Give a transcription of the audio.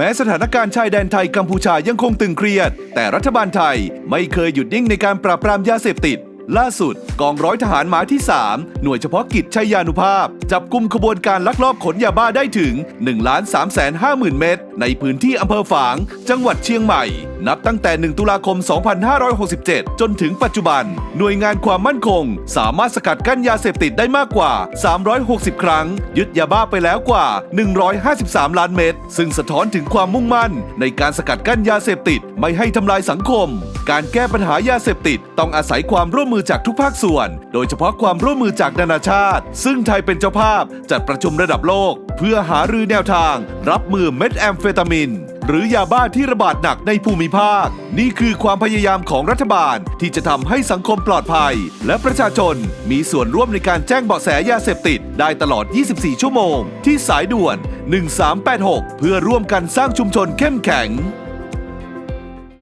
ม้สถานการณ์ชายแดนไทยกัมพูชายังคงตึงเครียด แต่รัฐบาลไทยไม่เคยหยุดนิ่งในการปราบปรามยาเสพติด ล่าสุด กองร้อยทหารม้าที่ 3 หน่วยเฉพาะกิจชัยยานุภาพ จับกลุ่มขบวนการลักลอบขนยาบ้าได้ถึง 1 3 5 0 0 0 0 เม็ดในพื้นที่อำเภอฝาง จังหวัดเชียงใหม่ นับตั้งแต่ 1 ตุลาคม 2567 จนถึงปัจจุบัน หน่วยงานความมั่นคง สามารถสกัดกั้นยาเสพติดได้มากกว่า 360 ครั้ง ยึดยาบ้าไปแล้วกว่า 153 ล้านเม็ด ซึ่งสะท้อนถึงความมุ่งมั่น ในการสกัดกั้นยาเสพติดไม่ให้ทำลายสังคม การแก้ปัญหายาเสพติดต้องอาศัยความร่วมมือจากทุกภาคส่วน โดยเฉพาะความร่วมมือจากนานาชาติ ซึ่งไทยเป็นเจ้าภาพจัดประชุมระดับโลก เพื่อหารือแนวทาง รับมือเม็ดแอมเฟตามิน หรือยาบ้าที่ระบาดหนักในภูมิภาค นี่คือความพยายามของรัฐบาลที่จะทำให้สังคมปลอดภัย และประชาชนมีส่วนร่วมในการแจ้งเบาะแสยาเสพติด ได้ตลอด 24 ชั่วโมง ที่สายด่วน 1386 เพื่อร่วมกันสร้างชุมชนเข้มแข็ง